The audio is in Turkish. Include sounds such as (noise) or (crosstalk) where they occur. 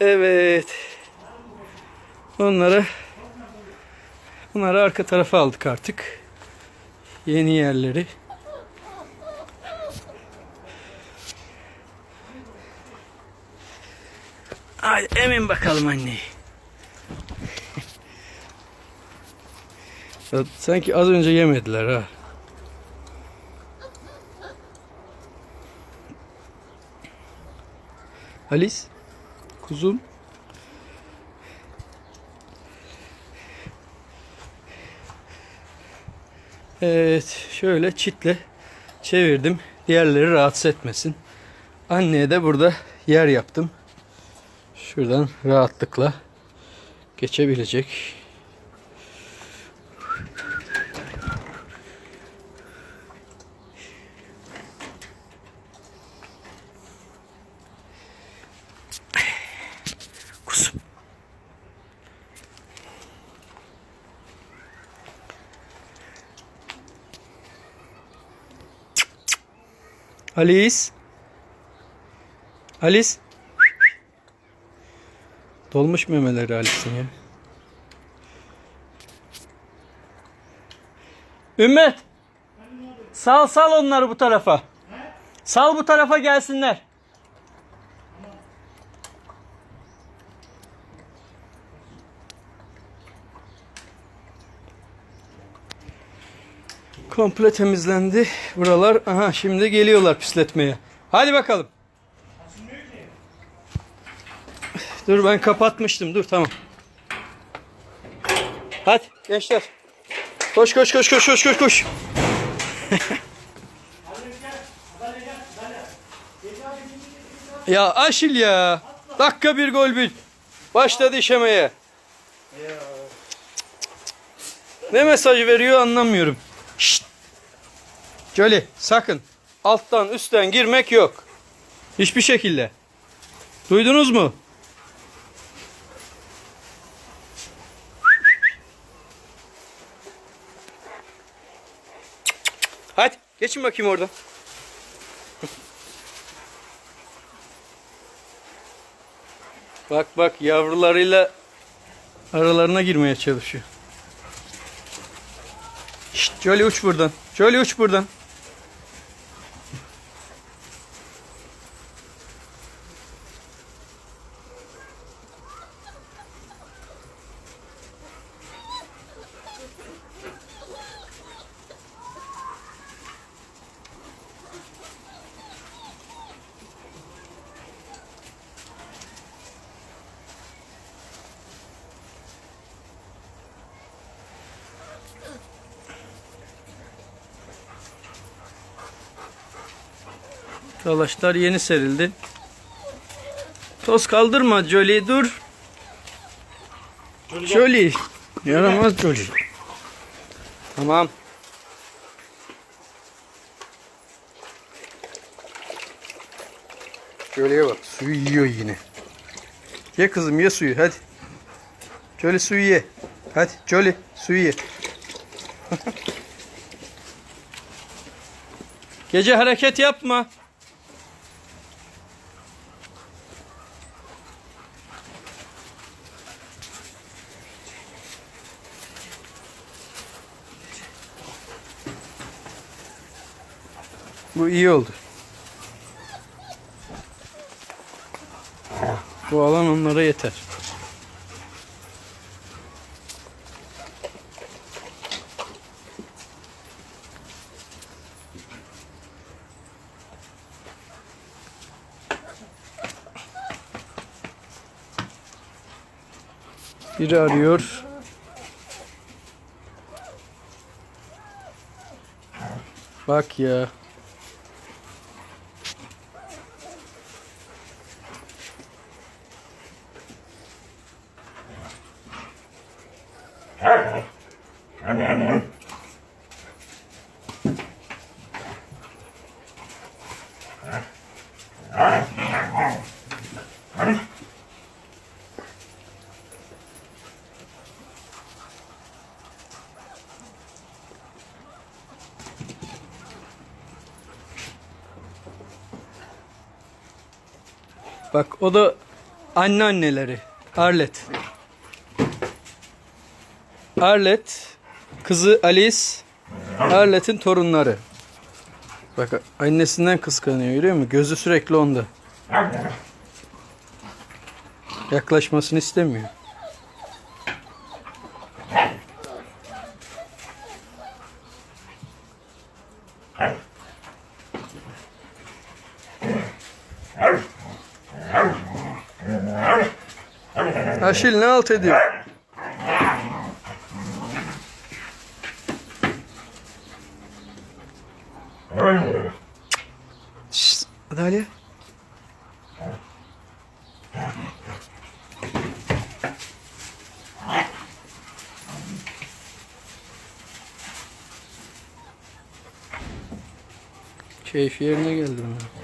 Evet. Onları onları arka tarafa aldık artık. Yeni yerleri. Hadi emin bakalım anneyi. Sanki az önce yemediler ha. Alice, kuzum. Evet, şöyle çitle çevirdim. Diğerleri rahatsız etmesin. Anneye de burada yer yaptım. Şuradan rahatlıkla geçebilecek. Alice. Alice. Dolmuş memeleri Alice'in ya. Ümmet. Sal sal onları bu tarafa. Sal bu tarafa gelsinler. Komple temizlendi. Buralar aha şimdi geliyorlar pisletmeye. Hadi bakalım. Dur ben kapatmıştım. Dur tamam. Hadi gençler. Koş koş koş koş koş koş koş. ya Aşil ya. Dakika bir gol bir. Başladı işemeye. Ne mesaj veriyor anlamıyorum. Şşt. Jolly sakın alttan üstten girmek yok. Hiçbir şekilde. Duydunuz mu? Hadi geçin bakayım oradan. Bak bak yavrularıyla aralarına girmeye çalışıyor. Şşt Jolly uç buradan. Jolly uç buradan. Talaşlar yeni serildi. Toz kaldırma Jolly dur. Jolly. Yaramaz Jolly. Tamam. Jolly'e bak suyu yiyor yine. Ye kızım ye suyu hadi. Jolly suyu ye. Hadi Jolly suyu ye. (laughs) Gece hareket yapma. Bu iyi oldu. Bu alan onlara yeter. Biri arıyor. Bak ya. Bak o da Anneanneleri. Arlet. Arlet. Kızı Alice. Arlet'in torunları. Bak annesinden kıskanıyor görüyor musun? Gözü sürekli onda. Yaklaşmasını istemiyor. Aşil ne alt ediyor? Şşt, hadi Ali. Keyfi yerine geldi. bunun.